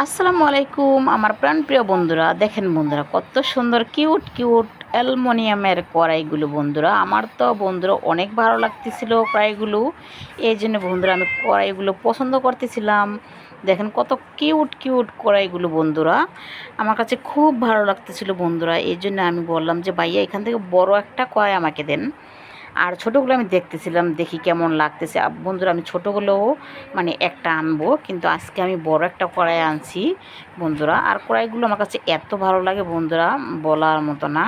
আসসালামু আলাইকুম, আমার প্রাণপ্রিয় বন্ধুরা। দেখেন বন্ধুরা, কত সুন্দর, কিউট কিউট অ্যালমোনিয়ামের কড়াইগুলো বন্ধুরা। আমার তো বন্ধুরা অনেক ভালো লাগতেছিল কড়াইগুলো। এই জন্য বন্ধুরা আমি কড়াইগুলো পছন্দ করতেছিলাম। দেখেন কত কিউট কিউট কড়াইগুলো বন্ধুরা। আমার কাছে খুব ভালো লাগতেছিল বন্ধুরা। এই জন্য আমি বললাম যে, ভাইয়া, এখান থেকে বড় একটা কড়াই আমাকে দেন। আর ছোটোগুলো আমি দেখতেছিলাম, দেখি কেমন লাগতেছে। বন্ধুরা, আমি ছোটোগুলোও মানে একটা আনব, কিন্তু আজকে আমি বড় একটা কড়াই আনছি, বন্ধুরা। আর কড়াইগুলো আমার কাছে এত ভালো লাগে, বন্ধুরা, বলার মতো না।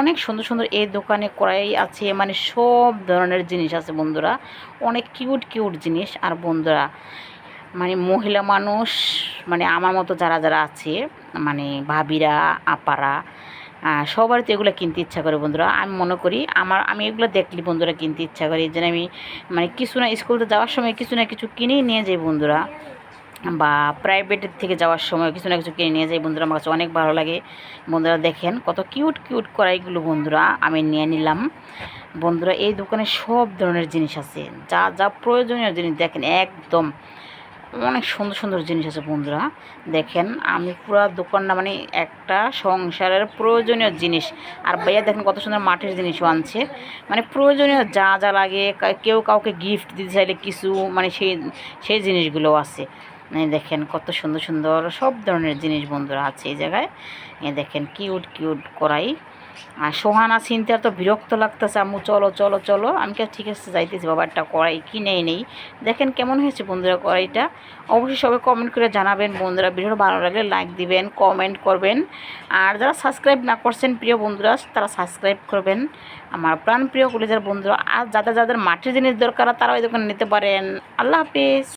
অনেক সুন্দর সুন্দর এই দোকানে কড়াই আছে মানে সব ধরনের জিনিস আছে, বন্ধুরা। অনেক কিউট কিউট জিনিস। আর বন্ধুরা মানে মহিলা মানুষ মানে আমার মতো যারা যারা আছে মানে ভাবিরা, আপারা সবারই তো এগুলো কিনতে ইচ্ছা করে বন্ধুরা। আমি মনে করি আমার আমি এগুলো দেখলি বন্ধুরা কিনতে ইচ্ছা করি। এই জন্য আমি মানে কিছু না স্কুলতে যাওয়ার সময় কিছু না কিছু কিনেই নিয়ে যাই বন্ধুরা। বা প্রাইভেটের থেকে যাওয়ার সময় কিছু না কিছু কিনে নিয়ে যাই বন্ধুরা। আমার কাছে অনেক ভালো লাগে। বন্ধুরা দেখেন কত কিউট কিউট করা এগুলো বন্ধুরা আমি নিয়ে নিলাম। বন্ধুরা এই দোকানে সব ধরনের জিনিস আছে। যা যা প্রয়োজনীয় জিনিস দেখেন একদম অনেক সুন্দর সুন্দর জিনিস আছে বন্ধুরা। দেখেন, আমি পুরো দোকানটা মানে একটা সংসারের প্রয়োজনীয় জিনিস। আর ভাইয়া দেখেন কত সুন্দর মাটির জিনিসও আনছে। মানে প্রয়োজনীয় যা যা লাগে কেউ কাউকে গিফট দিতে চাইলে কিছু মানে সেই সেই জিনিসগুলো আছে। দেখেন কত সুন্দর সুন্দর সব ধরনের জিনিস বন্ধুরা আছে এই জায়গায়। দেখেন কিউট কিউট করাই আর সোহানা চিনতে তো বিরক্ত লাগতেছে, আম্মু, চলো চলো চলো। আমি কে ঠিক আছে, যাইতেছি বাবা, একটা কড়াই কিনেই নেই দেখেন কেমন হয়েছে বন্ধুরা কড়াইটা। অবশ্যই সবাই কমেন্ট করে জানাবেন বন্ধুরা। ভিডিও ভালো লাগলে লাইক দিবেন কমেন্ট করবেন। আর যারা সাবস্ক্রাইব না করছেন, প্রিয় বন্ধুরা, তারা সাবস্ক্রাইব করবেন। আমার প্রাণ প্রিয় কলেজের বন্ধুরা, আর যাদের যাদের মাটির জিনিস দরকার তারা ওই দোকানে নিতে পারেন। আল্লাহ হাফিজ।